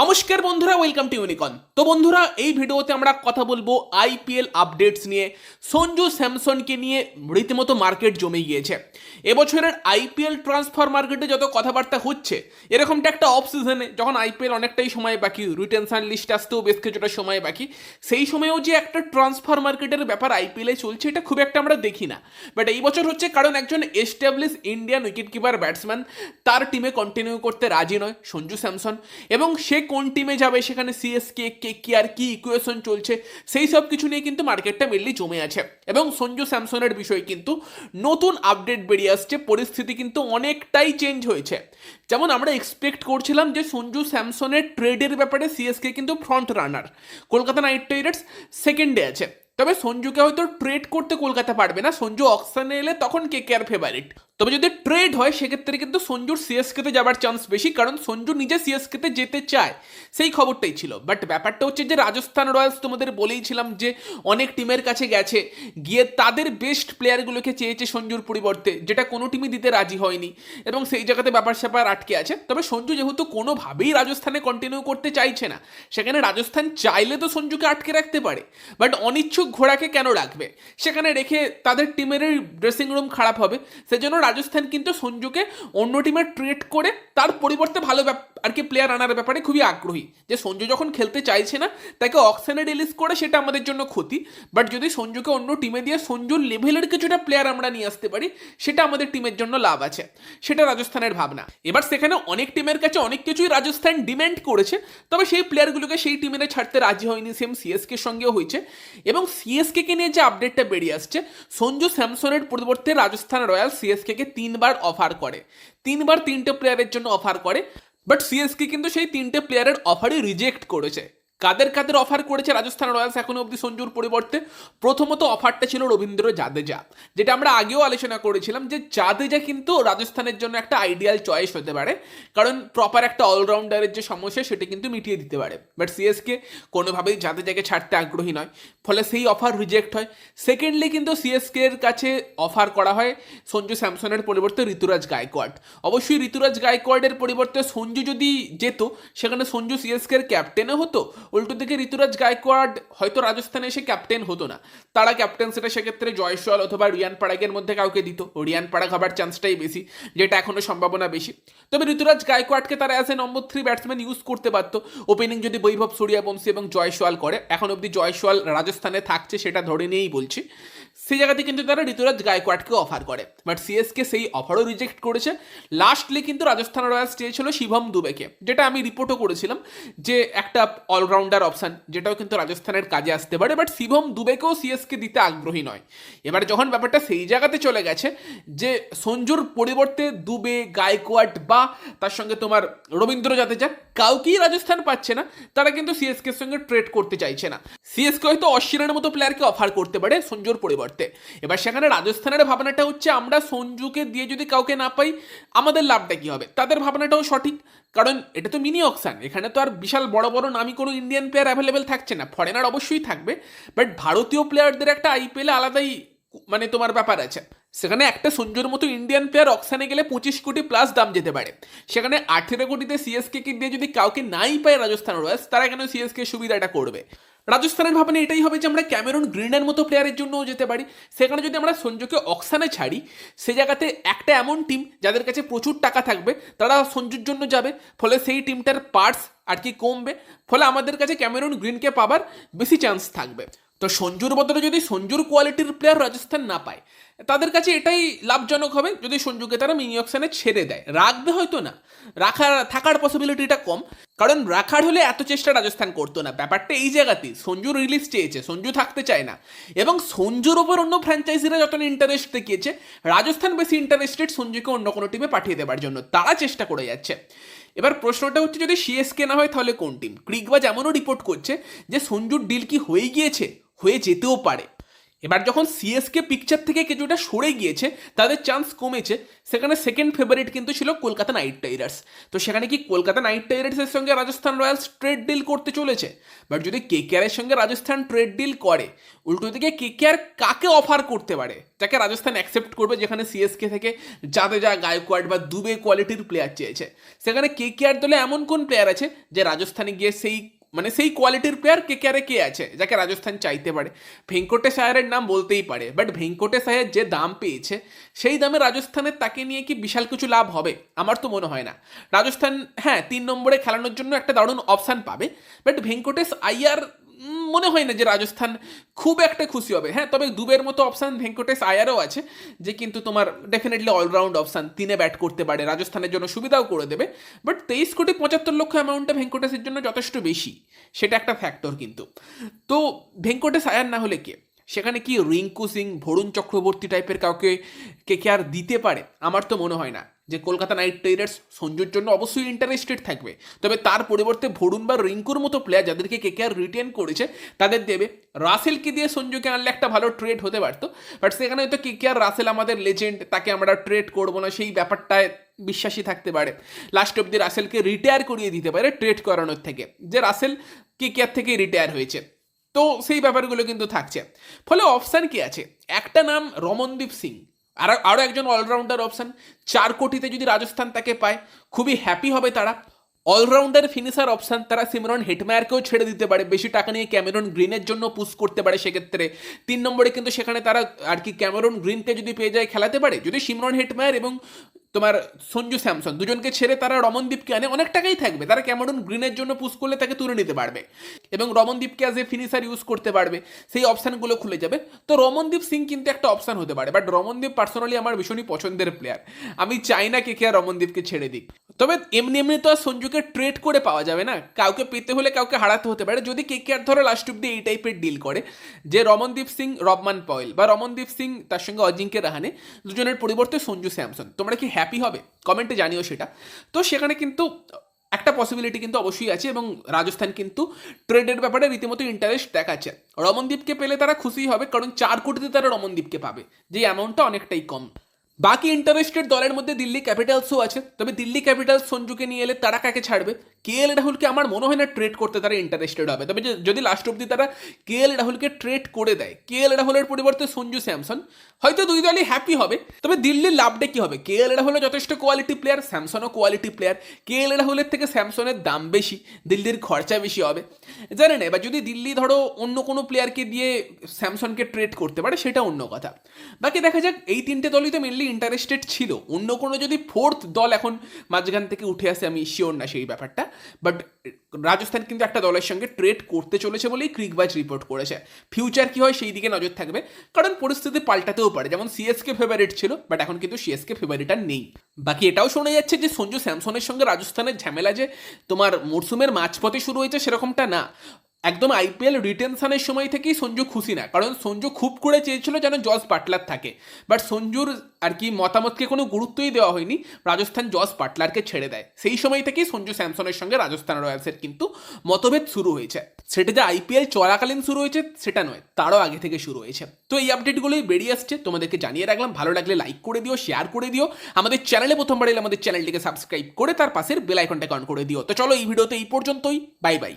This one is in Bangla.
নমস্কার বন্ধুরা ওয়েলকাম টু ইউনিকন তো বন্ধুরা, এই ভিডিওতে আমরা কথা বলব আইপিএল আপডেটস নিয়ে, সঞ্জু স্যামসনকে নিয়ে রীতিমতো মার্কেট জমে গিয়েছে। এবছরের আইপিএল ট্রান্সফার মার্কেটে যত কথাবার্তা হচ্ছে, এরকমটা একটা অফ সিজনে যখন আইপিএল অনেকটাই সময় বাকি রিটেনশন লিস্ট আসতেও বেশ কিছুটা সময় বাকি, সেই সময়েও যে একটা ট্রান্সফার মার্কেটের ব্যাপার আইপিএলে চলছে, এটা খুব একটা আমরা দেখি না। বাট এই বছর হচ্ছে কারণ একজন establish Indian wicket keeper batsman তার টিমে কন্টিনিউ করতে রাজি নয় সঞ্জু স্যামসন। এবং সে কোন টিমে যাবে, সেখানে সিএসকে কে কি আর কি ইকুয়েশন চলছে, সেই সব কিছু নিয়ে কিন্তু মার্কেটটা মেনলি জমে আছে। এবং সঞ্জু স্যামসনের বিষয়ে কিন্তু নতুন আপডেট বেরিয়ে আসছে, পরিস্থিতি কিন্তু অনেকটাই চেঞ্জ হয়েছে। যেমন আমরা এক্সপেক্ট করছিলাম যে সঞ্জু স্যামসনের ট্রেডের ব্যাপারে সিএসকে কিন্তু front runner Kolkata Knight Riders সেকেন্ডে আছে। তবে সঞ্জুকে হয়তো ট্রেড করতে কলকাতা পারবে না, সঞ্জু অকশনে এলে তখন কে কে আর ফেভারিট তবে যদি ট্রেড হয়, সেক্ষেত্রে কিন্তু সঞ্জুর সিএসকেতে যাবার চান্স বেশি, কারণ সঞ্জু নিজে সিএসকেতে যেতে চায়, সেই খবরটাই ছিল। বাট ব্যাপারটা হচ্ছে যে রাজস্থান রয়্যালস তোমাদের বলেইছিলাম যে অনেক টিমের কাছে গেছে, গিয়ে তাদের বেস্ট প্লেয়ারগুলোকে চেয়েছে সঞ্জুর পরিবর্তে, যেটা কোনো টিমই দিতে রাজি হয়নি, এবং সেই জায়গাতে ব্যাপার স্যাপার আটকে আছে। তবে সঞ্জু যেহেতু কোনোভাবেই রাজস্থানে কন্টিনিউ করতে চাইছে না, সেখানে রাজস্থান চাইলে তো সঞ্জুকে আটকে রাখতে পারে বাট অনিচ্ছুক ঘোড়াকে কেন রাখবে? সেখানে রেখে তাদের টিমের ড্রেসিং রুম খারাপ হবে, সেজন্য রাজস্থান কিন্তু সঞ্জুকে অন্য টিমে ট্রেড করে তার পরিবর্তে ভালো আর কি প্লেয়ার আনার ব্যাপারে খুবই আগ্রহী। যে সঞ্জু যখন খেলতে চাইছে না, তাকে অকশনে রিলিজ করে সেটা আমাদের জন্য ক্ষতি। বাট যদি সঞ্জুকে অন্য টিমে দিয়ে সঞ্জুর লেভেলের কিছুটা প্লেয়ার আমরা নিয়ে আসতে পারি, সেটা আমাদের টিমের জন্য লাভ আছে। সেটা রাজস্থানের ভাবনা। এবার সেখানে অনেক টিমের কাছে অনেক কিছুই রাজস্থান ডিমান্ড করেছে, তবে সেই প্লেয়ারগুলোকে সেই টিমে ছাড়তে রাজি হয়নি সেম সিএসকে সঙ্গেও হয়েছে। এবং সিএসকে কে নিয়ে যে আপডেটটা বেরিয়ে আসছে, সঞ্জু স্যামসনের পরিবর্তে রাজস্থান রয়্যাল সিএসকে কে তিনবার অফার করে। তিনবার তিনটে প্লেয়ারের জন্য অফার করে বাট সিএসকে কিন্তু সেই তিনটে প্লেয়ারের অফারই রিজেক্ট করেছে। কাদের কাদের অফার করেছে রাজস্থান রয়্যালস এখনও অবধি সঞ্জুর পরিবর্তে? প্রথমত অফারটা ছিল রবীন্দ্র জাদেজা, যেটা আমরা আগেও আলোচনা করেছিলাম যে জাদেজা কিন্তু রাজস্থানের জন্য একটা আইডিয়াল চয়েস হতে পারে, কারণ প্রপার একটা অলরাউন্ডারের যে সমস্যা, সেটা কিন্তু মিটিয়ে দিতে পারে। বাট সিএসকে কোনোভাবেই জাদেজাকে ছাড়তে আগ্রহী নয়, ফলে সেই অফার রিজেক্ট হয়। সেকেন্ডলি কিন্তু সিএসকে এর কাছে অফার করা হয় সঞ্জু স্যামসনের পরিবর্তে ঋতুরাজ গায়কোয়াড। অবশ্যই ঋতুরাজ গায়কোয়াডের পরিবর্তে সঞ্জু যদি যেত, সেখানে সঞ্জু সিএসকে এর ক্যাপ্টেনও হতো উল্টো দিকে ঋতুরাজ গায়কোয়াড হয়তো রাজস্থানে এসে ক্যাপ্টেন হতো না। তারা ক্যাপ্টেন সেটা সেক্ষেত্রে জয়সওয়াল অথবা রিয়ান পাড়াগের মধ্যে কাউকে দিত। রিয়ান পাড়াগ হবার চান্সটাই বেশি, যেটা এখনও সম্ভাবনা বেশি। তবে ঋতুরাজ গায়কোয়াডকে তারা as a number three batsman use করতে পারতো ওপেনিং যদি বৈভব সূর্যবংশী এবং জয়সওয়াল করে, এখন অবধি জয়সওয়াল রাজস্থানে থাকছে সেটা ধরে নিয়েই বলছি। সেই জায়গাতে কিন্তু তারা ঋতুরাজ গায়কোয়াডকে অফার করে। বাট সিএসকে সেই অফারও রিজেক্ট করেছে। লাস্টলি কিন্তু রাজস্থান রয়্যালস চেয়েছিল শিবম দুবেকে, যেটা আমি রিপোর্টও করেছিলাম যে একটা অলরাউন্ডার অপশান যেটাও কিন্তু রাজস্থানের কাজে আসতে পারে বাট শিবম দুবেকেও সিএসকে দিতে আগ্রহী নয়। এবার যখন ব্যাপারটা সেই জায়গাতে চলে গেছে, যে সঞ্জুর পরিবর্তে দুবে গায়কোয়াট বা তার সঙ্গে তোমার রবীন্দ্র জাদেজা কাউকেই রাজস্থান পাচ্ছে না, তারা কিন্তু সিএসকে এর সঙ্গে ট্রেড করতে চাইছে না। সিএসকে হয়তো অশ্বিনের মতো প্লেয়ারকে অফার করতে পারে সঞ্জুর পরিবর্তে। এবার সেখানে রাজস্থানের ভাবনাটা হচ্ছে, আমরা সঞ্জুকে দিয়ে যদি কাউকে না পাই, আমাদের লাভটা কি হবে? তাদের ভাবনাটাও সঠিক। কারণ এটা তো মিনি অকশান এখানে তো আর বিশাল বড় বড় নামি কোনো ইন্ডিয়ান প্লেয়ার অ্যাভেলেবেল থাকছে না। ফরেনার অবশ্যই থাকবে বাট ভারতীয় প্লেয়ারদের একটা আইপিএলে আলাদাই মানে তোমার ব্যাপার আছে। সেখানে একটা সঞ্জুর মতো ইন্ডিয়ান প্লেয়ার অকশানে গেলে পঁচিশ কোটি প্লাস দাম যেতে পারে। সেখানে আঠেরো কোটিতে সিএসকে কে দিয়ে যদি কাউকে নাই পায় রাজস্থান রয়্যালস, তারা কেন সিএসকে সুবিধাটা করবে? রাজস্থানের ভাবনা এটাই হবে যে আমরা ক্যামেরন গ্রিনের মতো প্লেয়ারের জন্যও যেতে পারি। সেখানে যদি আমরা সঞ্জুকে অকশানে ছাড়ি, সে জায়গাতে একটা এমন টিম যাদের কাছে প্রচুর টাকা থাকবে, তারা সঞ্জুর জন্য যাবে। ফলে সেই টিমটার পার্টস আর কি কমবে। ফলে আমাদের কাছে ক্যামেরন গ্রিনকে পাবার বেশি চান্স থাকবে। তো সঞ্জুর বদলে যদি সঞ্জুর কোয়ালিটির প্লেয়ার রাজস্থান না পায় তাদের কাছে এটাই লাভজনক হবে যদি সঞ্জুকে তারা মিনি অপশানে ছেড়ে দেয়। রাখবে হয়তো না। রাখার, থাকার পসিবিলিটিটা কম। কারণ রাখার হলে এত চেষ্টা রাজস্থান করতো না। ব্যাপারটা এই জায়গাতেই সঞ্জু রিলিজ চেয়েছে, সঞ্জু থাকতে চায় না। এবং সঞ্জুর ওপর অন্য ফ্র্যাঞ্চাইজিরা যত ইন্টারেস্ট দেখিয়েছে, রাজস্থান বেশি ইন্টারেস্টেড সঞ্জুকে অন্য কোনো টিমে পাঠিয়ে দেওয়ার জন্য। তারা চেষ্টা করে যাচ্ছে। এবার প্রশ্নটা হচ্ছে, যদি সিএসকে না হয়, তাহলে কোন টিম ক্রিকবাজ এমনও রিপোর্ট করছে যে সঞ্জুর ডিল কি হয়ে গিয়েছে? হয়ে যেতেও পারে। এবার যখন সিএসকে পিকচার থেকে কিছুটা সরে গিয়েছে, তাদের চান্স কমেছে। সেখানে সেকেন্ড ফেভারিট কিন্তু ছিল কলকাতা নাইট রাইডার্স তো সেখানে কি কলকাতা নাইট রাইডার্সের সঙ্গে রাজস্থান রয়্যালস ট্রেড ডিল করতে চলেছে? বাট যদি কে কেকেআরের সঙ্গে রাজস্থান ট্রেড ডিল করে, উল্টো দিকে কে কেকেআর কাকে অফার করতে পারে? যাকে রাজস্থান অ্যাকসেপ্ট করবে যেখানে সিএসকে থেকে জাদেজা গায়কোয়াড বা দুবে কোয়ালিটির প্লেয়ার চেয়েছে। সেখানে কে কেকেআর দলে এমন কোন প্লেয়ার আছে যে রাজস্থানে গিয়ে সেই মানে সেই কোয়ালিটির প্লেয়ার কে কে কে আছে যাকে রাজস্থান চাইতে পারে। ভেঙ্কটেশ আয়ারের নাম বলতেই পারে বাট ভেঙ্কটেশ আয়ার যে দাম পেয়েছে সেই দামে রাজস্থানের তাকে নিয়ে কি বিশাল কিছু লাভ হবে? আমার তো মনে হয় না। রাজস্থান হ্যাঁ তিন নম্বরে খেলানোর জন্য একটা দারুণ অপশান পাবে বাট ভেঙ্কটেশ উম, মনে হয় না যে রাজস্থান খুব একটা খুশি হবে। হ্যাঁ তবে দুবের মতো অপশান ভেঙ্কটেশ আয়ারও আছে, যে কিন্তু তোমার ডেফিনেটলি অলরাউন্ড অপশান, তিনে ব্যাট করতে পারে, রাজস্থানের জন্য সুবিধাও করে দেবে। বাট তেইশ কোটি পঁচাত্তর লক্ষ অ্যামাউন্টটা ভেঙ্কটেশের জন্য যথেষ্ট বেশি, সেটা একটা ফ্যাক্টর কিন্তু। তো ভেঙ্কটেশ আয়ার না হলে কে? সেখানে কি রিঙ্কু সিং ভরুণ চক্রবর্তী টাইপের কাউকে, কে কে আর দিতে পারে? আমার তো মনে হয় না। যে কলকাতা নাইট রাইডার্স সঞ্জুর জন্য অবশ্যই ইন্টারেস্টেড থাকবে। তবে তার পরিবর্তে ভরুণ বা রিঙ্কুর মতো প্লেয়ার যাদেরকে কে কে আর রিটেন করেছে, তাদের দেবে রাসেলকে দিয়ে সঞ্জুকে আনলে একটা ভালো ট্রেড হতে পারতো। বাট সেখানে হয়তো কে কে আর রাসেল আমাদের লেজেন্ড তাকে আমরা ট্রেড করব না, সেই ব্যাপারটায় বিশ্বাসী থাকতে পারে। লাস্ট অব্দি রাসেলকে রিটায়ার করিয়ে দিতে পারে ট্রেড করানোর থেকে, যে রাসেল কে কে আর থেকে রিটায়ার হয়েছে। তো সেই ব্যাপারগুলো কিন্তু থাকছে। ফলে অপশান কি আছে? একটা নাম রমনদীপ সিং। আর আরও একজন অলরাউন্ডার অপশান চার কোটিতে যদি রাজস্থান তাকে পায়, খুবই হ্যাপি হবে তারা। অলরাউন্ডার ফিনিশার অপশান তারা সিমরন হেটমায়ারকেও ছেড়ে দিতে পারে। বেশি টাকা নিয়ে ক্যামেরন গ্রিনের জন্য পুশ করতে পারে সেক্ষেত্রে। তিন নম্বরে কিন্তু সেখানে তারা আর কি ক্যামেরন গ্রিনকে যদি পেয়ে যায় খেলাতে পারে। যদি সিমরন হেটমায়ার এবং তোমার সঞ্জু স্যামসন, দুজনকে ছেড়ে তারা রমনদীপকে আনে অনেক টাকাই থাকবে। তারা ক্যামেরন গ্রিনের জন্য পুশ করলে তাকে তুলে নিতে পারবে এবং রমনদীপকে অ্যাজ এ ফিনিশার ইউজ করতে পারবে। সেই অপশানগুলো খুলে যাবে। তো রমনদীপ সিং কিন্তু একটা অপশান হতে পারে বাট রমনদীপ পার্সোনালি আমার ভীষণই পছন্দের প্লেয়ার আমি চাই না কে কে আর রমনদীপকে ছেড়ে দিক। তবে এমনি এমনি তো আর সঞ্জুকে ট্রেড করে পাওয়া যাবে না। কাউকে পেতে হলে কাউকে হারাতে হতে পারে। যদি কে আর ধরো লাস্ট অব্দি এই টাইপের ডিল করে, যে রমনদীপ সিং, রবমান পয়েল বা রমনদীপ সিং, তার সঙ্গে অজিঙ্কে রাহানে, দুজনের পরিবর্তে সঞ্জু স্যামসন। তোমরা কি হ্যাপি হবে? কমেন্টে জানিও সেটা। তো সেখানে কিন্তু একটা পসিবিলিটি কিন্তু অবশ্যই আছে এবং রাজস্থান কিন্তু ট্রেডের ব্যাপারে রীতিমতো ইন্টারেস্ট দেখাচ্ছে। রমনদীপকে পেলে তারা খুশি হবে, কারণ চার কোটিতে তারা রমনদীপকে পাবে। যে অ্যামাউন্টটা অনেকটাই কম। বাকি ইন্টারেস্টেড দলের মধ্যে দিল্লি ক্যাপিটালসও আছে। তবে দিল্লি ক্যাপিটালস সঞ্জুকে নিয়ে এলে তারা কাকে ছাড়বে? কে এল রাহুলকে আমার মনে হয় না ট্রেড করতে তারা ইন্টারেস্টেড হবে তবে যদি লাস্ট অব্দি তারা কে এল রাহুলকে ট্রেড করে দেয় কে এল রাহুলের পরিবর্তে সঞ্জু স্যামসন হয়তো দুই দলই হ্যাপি হবে তবে দিল্লির লাভটা কি হবে কে এল রাহুলও যথেষ্ট কোয়ালিটি প্লেয়ার স্যামসনও কোয়ালিটি প্লেয়ার কে এল রাহুলের থেকে স্যামসনের দাম বেশি দিল্লির খরচা বেশি হবে জানেন এবার যদি দিল্লি ধরো অন্য কোনো প্লেয়ারকে দিয়ে স্যামসনকে ট্রেড করতে পারে সেটা অন্য কথা। বাকি দেখা যাক, এই তিনটে দলই তো মেনলি ইন্টারেস্টেড ছিল। অন্য কোনো যদি ফোর্থ দল এখন মাঝখান থেকে উঠে আসে, আমি শিওর না সেই ব্যাপারটা। বাট রাজস্থান কিন্তু একটা দলের সঙ্গে ট্রেড করতে চলেছে বলেই ক্রিকবাজ রিপোর্ট করেছে। ফিউচার কি হয় সেই দিকে নজর থাকবে। কারণ পরিস্থিতি পাল্টাতেও পারে। যেমন সিএসকে ফেভারিট ছিল বাট এখন কিন্তু সিএসকে ফেভারিট আর নেই। বাকি এটাও শোনা যাচ্ছে যে সঞ্জু স্যামসনের সঙ্গে রাজস্থানের ঝামেলা যে তোমার মরসুমের মাঝপথে শুরু হয়েছে সেরকমটা না। একদম আইপিএল রিটেনশনের সময় থেকেই সঞ্জু খুশি না। কারণ সঞ্জু খুব করে চেয়েছিল যেন জস পাটলার থাকে। বাট সঞ্জুর আর কি মতামতকে কোনো গুরুত্বই দেওয়া হয়নি। রাজস্থান জস পাটলারকে ছেড়ে দেয়। সেই সময় থেকেই সঞ্জু স্যামসনের সঙ্গে রাজস্থান রয়্যালসের কিন্তু মতভেদ শুরু হয়েছে। সেটা যে আইপিএল চলাকালীন শুরু হয়েছে, সেটা নয়, তারও আগে থেকে শুরু হয়েছে। তো এই আপডেটগুলোই বেরিয়ে আসছে। তোমাদেরকে জানিয়ে রাখলাম, ভালো লাগলে লাইক করে দিও শেয়ার করে দিও। আমাদের চ্যানেলে প্রথমবার এলে আমাদের চ্যানেলটিকে সাবস্ক্রাইব করে তার পাশের বেল আইকনটাকে অন করে দিও। তো চলো এই ভিডিওতে এই পর্যন্তই। Bye bye